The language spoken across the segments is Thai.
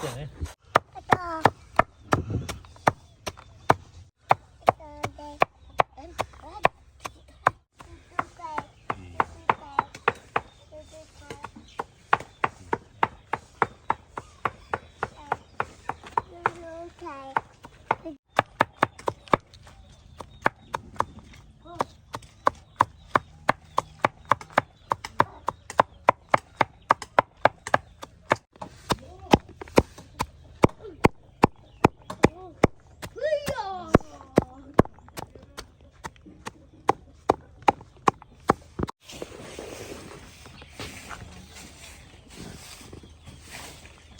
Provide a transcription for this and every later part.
เจ๋งเลย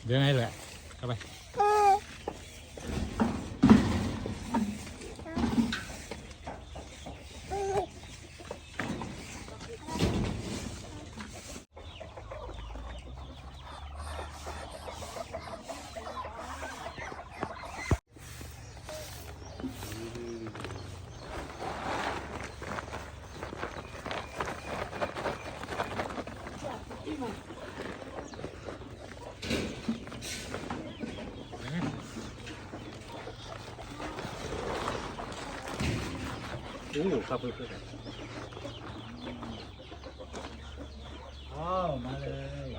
đưa này rồi các bạn เออ โอ้ครับเพื่อนอ้าวมาเลย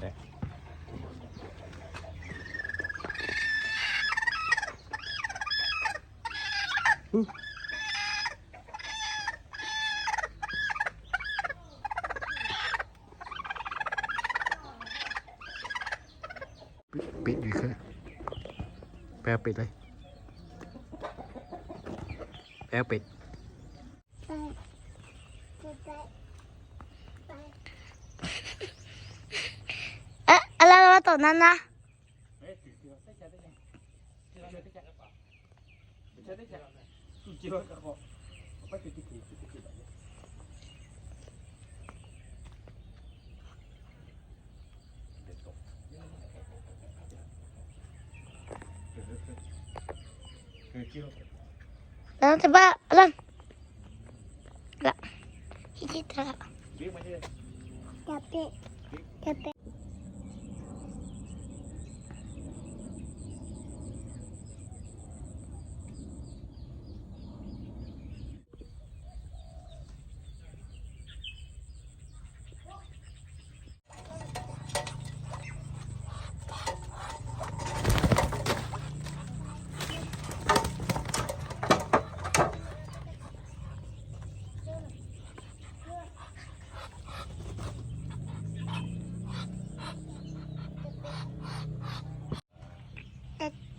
เด็กปิดอยู่คือแปลปิดเลย แปลปิดไปไปไปเอ๊ะอะไรมาตอนนั้นนะแล้วจะบ้า อะไรละที่ที่เธอจะเปะจะเปะ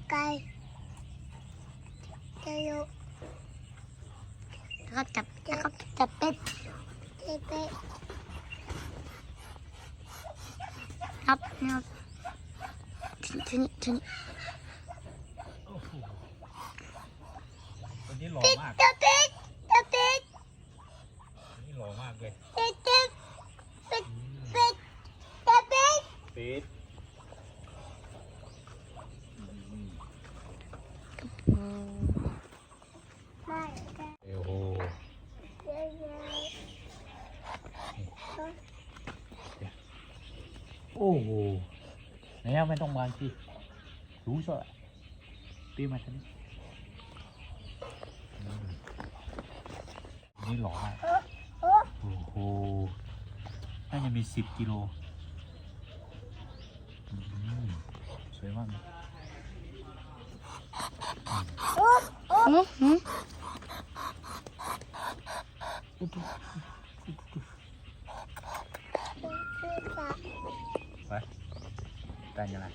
ไก่ จะยู่แล้วก็จับแล้วก็จับเป็ดเป็ดครับนี่ครับทีนี้ทีนี้วันนี้หล่อมากจับเป็ดจับเป็ดวันนี้หล่อมากเลยเป็ดเป็ดเป็ดเป็ดจับเป็ดเปิด ไม่ โอ้โห โอ้โหไหนยังไม่ต้องวางที่รู้ซะตีมาฉันนี่อืมนี่หล่อมากโอ้โอ้โห น่าจะมีสิบกิโลอืมสวยมากเลยโอ้โอ้หืม ไป แต่งยังไง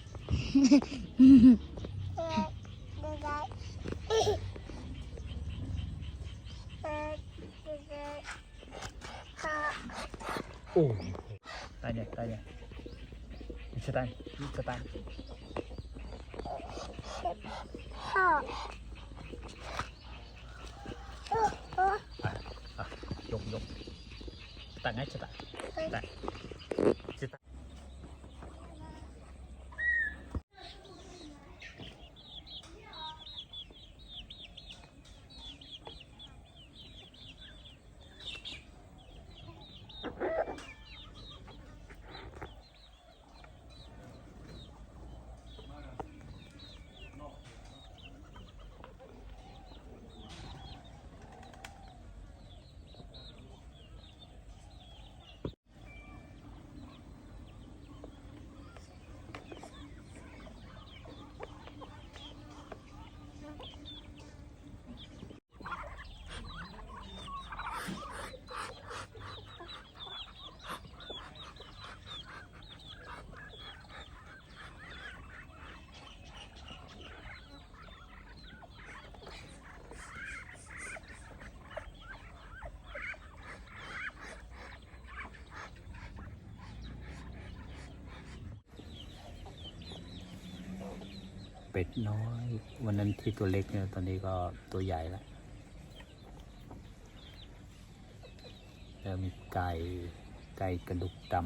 โอ้ตายเนี่ยตายเนี่ยอีกสตางค์อีกสตางค์พ่อโอ้โอ้อะอะยกยกตังค์ให้สตางค์ตังค์สตา เป็ดน้อย วันนั้นที่ตัวเล็กเนี่ยตอนนี้ก็ตัวใหญ่แล้วแล้วมีไก่ไก่กระดูกดำ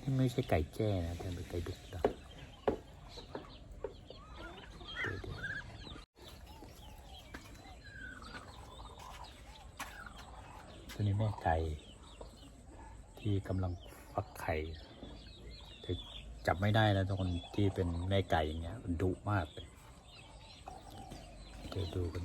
นี่ไม่ใช่ไก่แจ้นะแต่เป็นไก่ดุกดำตัวนี้แม่ไก่ที่กำลังฟักไข่ จับไม่ได้แล้วทุกคนที่เป็นแม่ไก่อย่างเงี้ยมันดุมากเลยเดี๋ยวดูกัน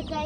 นี่ไกล